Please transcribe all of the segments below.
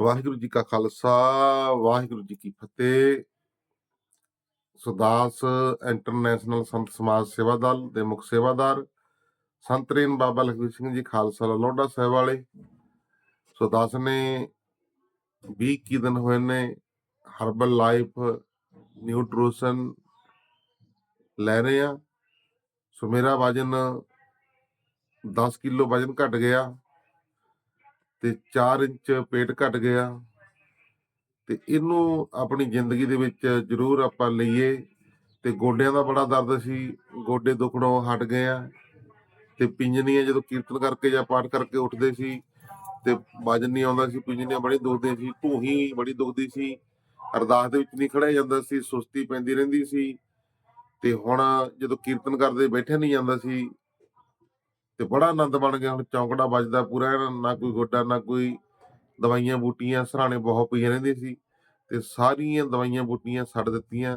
ਵਾਹਿਗੁਰੂ ਜੀ ਕਾ ਖਾਲਸਾ, ਵਾਹਿਗੁਰੂ ਜੀ ਕੀ ਫਤਿਹ। ਸੁਦਾਸ ਇੰਟਰਨੈਸ਼ਨਲ ਸੰਤ ਸਮਾਜ ਸੇਵਾ ਦਲ ਦੇ ਮੁੱਖ ਸੇਵਾਦਾਰ ਸੰਤਰੇਨ ਬਾਬਾ ਲਖਵੀਰ ਸਿੰਘ ਜੀ, ਖਾਲਸਾ ਲੋਡਾ ਸਾਹਿਬ ਵਾਲੇ। ਸੁਦਾਸ ਨੇ 20 ਕੀ ਦਿਨ ਹੋਏ ਨੇ ਹਰਬਲ ਲਾਈਫ ਨਿਊਟ੍ਰੀਸ਼ਨ ਲੈ ਰਹੇ ਆ। ਸੋ ਮੇਰਾ ਵਜਨ 10 ਕਿਲੋ ਵਜਨ ਘਟ ਗਿਆ। ਤੇ 4 ਇੰਚ ਪੇਟ ਘਟ ਗਿਆ। ਤੇ ਇਹਨੂੰ ਆਪਣੀ ਜ਼ਿੰਦਗੀ ਦੇ ਵਿੱਚ ਜ਼ਰੂਰ ਆਪਾਂ ਲਈਏ। ਤੇ ਗੋਡਿਆਂ ਦਾ ਬੜਾ ਦਰਦ ਸੀ। ਗੋਡੇ ਦੁਖਣੋਂ ਹਟ ਗਏ ਆ। ਤੇ ਪਿੰਜਨੀਆਂ ਜਦੋਂ ਕੀਰਤਨ ਕਰਕੇ ਜਾਂ ਪਾਠ ਕਰਕੇ ਉੱਠਦੇ ਸੀ, ਤੇ ਵਜਨ ਨਹੀਂ ਆਉਂਦਾ ਸੀ। ਪਿੰਜਨੀਆਂ ਬੜੀ ਦੁਖਦੀਆਂ ਸੀ। ਢੂਹੀ ਬੜੀ ਦੁਖਦੀ ਸੀ। ਅਰਦਾਸ ਦੇ ਵਿੱਚ ਨਹੀਂ ਖੜਿਆ ਜਾਂਦਾ ਸੀ। ਸੁਸਤੀ ਪੈਂਦੀ ਰਹਿੰਦੀ ਸੀ। ਤੇ ਹੁਣ ਜਦੋਂ ਕੀਰਤਨ ਕਰਦੇ ਬੈਠਿਆ ਨਹੀਂ ਜਾਂਦਾ ਸੀ ਤੇ ਬੜਾ ਆਨੰਦ ਬਣ ਗਿਆ, ਹੁਣ ਚੌਂਕੜਾ ਵੱਜਦਾ ਪੂਰਾ ਨਾ ਕੋਈ ਗੋਡਾ, ਨਾ ਕੋਈ ਦਵਾਈਆਂ, ਬੂਟੀਆਂ, ਸਰਾਣੇ ਬਹੁਤ ਪਈਆਂ ਰਹਿੰਦੀਆਂ ਸੀ ਤੇ ਸਾਰੀਆਂ ਦਵਾਈਆਂ, ਬੂਟੀਆਂ ਛੱਡ ਦਿੱਤੀਆਂ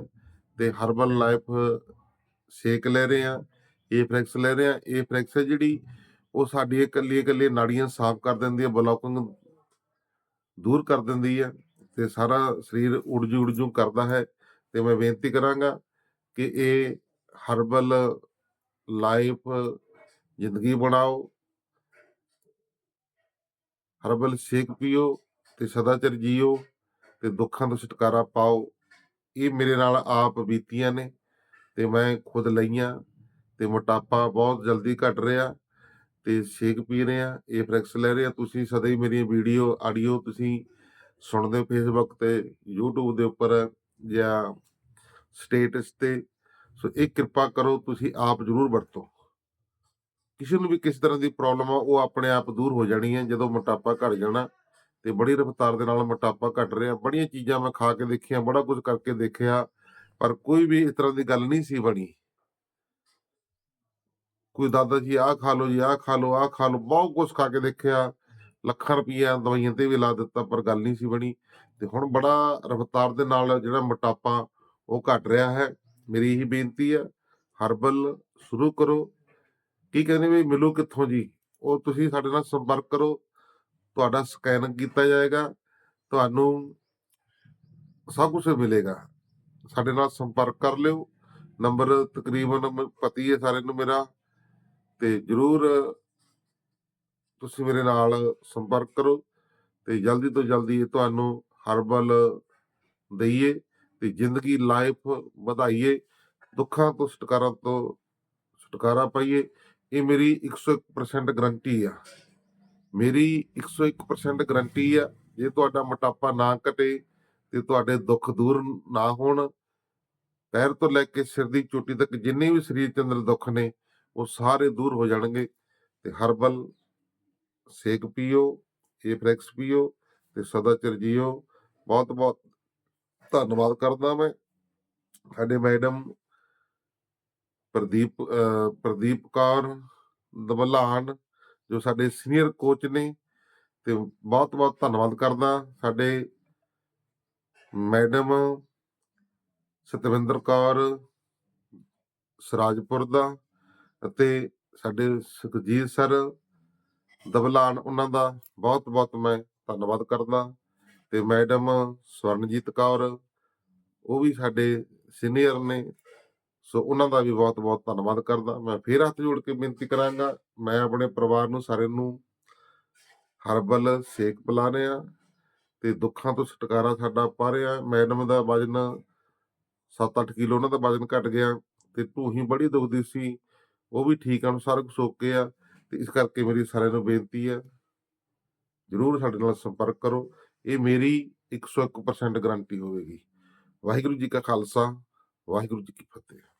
ਤੇ ਹਰਬਲ ਲਾਈਫ ਸ਼ੇਕ ਲੈ ਰਹੇ ਆ ਇਹ ਫਲੈਕਸ ਲੈ ਰਹੇ ਆ ਇਹ ਫਲੈਕਸ ਹੈ ਜਿਹੜੀ ਉਹ ਸਾਡੀ ਇਕੱਲੀ ਇਕੱਲੀ ਨਾੜੀਆਂ ਸਾਫ਼ ਕਰ ਦਿੰਦੀ ਹੈ, ਬਲੌਕਿੰਗ ਦੂਰ ਕਰ ਦਿੰਦੀ ਹੈ ਤੇ ਸਾਰਾ ਸਰੀਰ ਉੜਜੂ ਉੜਜੂ ਕਰਦਾ ਹੈ ਤੇ ਮੈਂ ਬੇਨਤੀ ਕਰਾਂਗਾ ਕਿ ਇਹ ਹਰਬਲ ਲਾਈਫ ਜ਼ਿੰਦਗੀ ਬਣਾਓ। ਹਰਬਲ ਸ਼ੇਕ ਪੀਓ ਤੇ ਸਦਾ ਚਿਰ ਜੀਓ ਤੇ ਦੁੱਖਾਂ ਤੋਂ ਛੁਟਕਾਰਾ ਪਾਓ। ਇਹ ਮੇਰੇ ਨਾਲ ਆਪ ਬੀਤੀਆਂ ਨੇ ਤੇ ਮੈਂ ਖੁਦ ਲਈਆਂ ਤੇ ਮੋਟਾਪਾ ਬਹੁਤ ਜਲਦੀ ਘਟ ਰਿਹਾ ਤੇ ਸ਼ੇਕ ਪੀ ਰਿਹਾ ਇਹ ਫਲੈਕਸ ਲੈ ਰਿਹਾ ਤੁਸੀਂ ਸਦਾ ਹੀ ਮੇਰੀਆਂ ਵੀਡੀਓ, ਆਡੀਓ ਤੁਸੀਂ ਸੁਣਦੇ ਹੋ ਫੇਸਬੁੱਕ ਤੇ, YouTube ਦੇ ਉੱਪਰ ਜਾਂ ਸਟੇਟਸ ਤੇ। ਸੋ ਇਹ ਕਿਰਪਾ ਕਰੋ, ਤੁਸੀਂ ਆਪ ਜਰੂਰ ਵਰਤੋ। ਕਿਸੇ ਨੂੰ ਵੀ ਕਿਸੇ ਤਰ੍ਹਾਂ ਦੀ ਪ੍ਰੋਬਲਮ ਆ, ਉਹ ਆਪਣੇ ਆਪ ਦੂਰ ਹੋ ਜਾਣੀ ਹੈ ਜਦੋਂ ਮੋਟਾਪਾ ਘਟ ਜਾਣਾ ਤੇ ਬੜੀ ਰਫ਼ਤਾਰ ਦੇ ਨਾਲ ਮੋਟਾਪਾ ਘਟ ਰਿਹਾ, ਬੜੀਆਂ ਚੀਜ਼ਾਂ ਮੈਂ ਖਾ ਕੇ ਦੇਖੀਆਂ, ਬੜਾ ਕੁਝ ਕਰਕੇ ਦੇਖਿਆ, ਪਰ ਕੋਈ ਵੀ ਇਸ ਤਰ੍ਹਾਂ ਦੀ ਗੱਲ ਨਹੀਂ ਸੀ ਬਣੀ। ਕੋਈ ਦਾਦਾ ਜੀ, ਆਹ ਖਾ ਲਓ ਜੀ, ਆਹ ਖਾ ਲਓ, ਆਹ ਖਾ ਲਓ, ਬਹੁਤ ਕੁਝ ਖਾ ਕੇ ਦੇਖਿਆ, ਲੱਖਾਂ ਰੁਪਈਆ ਦਵਾਈਆਂ ਤੇ ਵੀ ਲਾ ਦਿੱਤਾ, ਪਰ ਗੱਲ ਨਹੀਂ ਸੀ ਬਣੀ। ਤੇ ਹੁਣ ਬੜਾ ਰਫ਼ਤਾਰ ਦੇ ਨਾਲ ਜਿਹੜਾ ਮੋਟਾਪਾ ਉਹ ਘਟ ਰਿਹਾ ਹੈ। ਮੇਰੀ ਇਹੀ ਬੇਨਤੀ ਹੈ ਹਰਬਲ ਸ਼ੁਰੂ ਕਰੋ। ਕੀ ਕਹਿੰਦੇ ਵੀ ਮਿਲੋ ਕਿੱਥੋਂ ਜੀ? ਉਹ ਤੁਸੀਂ ਸਾਡੇ ਨਾਲ ਸੰਪਰਕ ਕਰੋ। ਤੁਹਾਡਾ ਸਕੈਨ ਕੀਤਾ ਜਾਏਗਾ। ਤੁਹਾਨੂੰ ਸਭ ਕੁਝ ਮਿਲੇਗਾ। ਸਾਡੇ ਨਾਲ ਸੰਪਰਕ ਕਰ ਲਿਓ। ਨੰਬਰ ਤਕਰੀਬਨ ਪਤੀ ਹੈ ਸਾਰਿਆਂ ਨੂੰ ਮੇਰਾ। ਤੇ ਜਰੂਰ ਤੁਸੀਂ ਮੇਰੇ ਨਾਲ ਸੰਪਰਕ ਕਰੋ ਤੇ ਜਲਦੀ ਤੋਂ ਜਲਦੀ ਤੁਹਾਨੂੰ ਹਰਬਲ ਦਈਏ ਤੇ ਜ਼ਿੰਦਗੀ ਲਾਈਫ ਵਧਾਈਏ। ਦੁੱਖਾਂ ਤੋਂ ਛੁਟਕਾਰਾ ਤੋਂ ਛੁਟਕਾਰਾ ਪਾਈਏ। ਇਹ ਮੇਰੀ 101% ਗਰੰਟੀ ਆ। ਮੇਰੀ 101% ਗਰੰਟੀ ਆ, ਜੇ ਤੁਹਾਡਾ ਮੋਟਾਪਾ ਨਾ ਘਟੇ ਤੇ ਤੁਹਾਡੇ ਦੁੱਖ ਦੂਰ ਨਾ ਹੋਣ, ਪੈਰ ਤੋਂ ਲੈ ਕੇ ਸਿਰ ਦੀ ਚੋਟੀ ਤੱਕ ਜਿੰਨੇ ਵੀ ਸਰੀਰ ਦੇ ਅੰਦਰ ਦੁੱਖ ਨੇ, ਉਹ ਸਾਰੇ ਦੂਰ ਹੋ ਜਾਣਗੇ। ਤੇ ਹਰਬਲ ਸੇਕ ਪੀਓ ਇਹ ਪੀਓ ਤੇ ਸਦਾ ਚਿਰ ਜੀਓ। ਬਹੁਤ ਬਹੁਤ ਧੰਨਵਾਦ ਕਰਦਾ ਮੈਂ। ਸਾਡੇ ਮੈਡਮ ਪ੍ਰਦੀਪ ਪ੍ਰਦੀਪ ਕੌਰ ਦਬਲਾਨ ਜੋ ਸਾਡੇ ਸੀਨੀਅਰ ਕੋਚ ਨੇ ਤੇ ਬਹੁਤ ਬਹੁਤ ਧੰਨਵਾਦ ਕਰਦਾ ਸਾਡੇ ਮੈਡਮ ਸਤਵਿੰਦਰ ਕੌਰ, ਸਰਾਜਪੁਰ ਦਾ ਅਤੇ ਸਾਡੇ ਸੁਖਜੀਤ ਸਰ ਦਬਲਾਨ ਉਹਨਾਂ ਦਾ ਬਹੁਤ ਬਹੁਤ ਮੈਂ ਧੰਨਵਾਦ ਕਰਦਾ ਤੇ ਮੈਡਮ ਸਵਰਨਜੀਤ ਕੌਰ, ਉਹ ਵੀ ਸਾਡੇ ਸੀਨੀਅਰ ਨੇ ਸੋ ਉਹਨਾਂ ਦਾ ਵੀ ਬਹੁਤ ਬਹੁਤ ਧੰਨਵਾਦ ਕਰਦਾ। ਮੈਂ ਫੇਰ ਹੱਥ ਜੋੜ ਕੇ ਬੇਨਤੀ ਕਰਾਂਗਾ, ਮੈਂ ਆਪਣੇ ਪਰਿਵਾਰ ਨੂੰ ਸਾਰੇ ਨੂੰ ਹਰਬਲ ਸੇਕ ਪਿਲਾਣੇ ਆ ਤੇ ਦੁੱਖਾਂ ਤੋਂ ਛੁਟਕਾਰਾ ਸਾਡਾ ਪਾ ਰਿਹਾ ਮੈਡਮ ਦਾ ਵਜਨ 7-8 ਕਿਲੋ, ਉਹਨਾਂ ਦਾ ਵਜਨ ਘਟ ਗਿਆ ਤੇ ਢੂਹੀ ਬੜੀ ਦੁਖਦੀ ਸੀ, ਉਹ ਵੀ ਠੀਕ ਹਨ ਸਾਰਾ ਕੁਝ ਓਕੇ ਆ ਤੇ ਇਸ ਕਰਕੇ ਮੇਰੀ ਸਾਰਿਆਂ ਨੂੰ ਬੇਨਤੀ ਹੈ ਜਰੂਰ ਸਾਡੇ ਨਾਲ ਸੰਪਰਕ ਕਰੋ। ਇਹ ਮੇਰੀ 101% ਗਾਰੰਟੀ ਹੋਵੇਗੀ। ਵਾਹਿਗੁਰੂ ਜੀ ਕਾ ਖਾਲਸਾ, ਵਾਹਿਗੁਰੂ ਜੀ ਕੀ ਫਤਿਹ।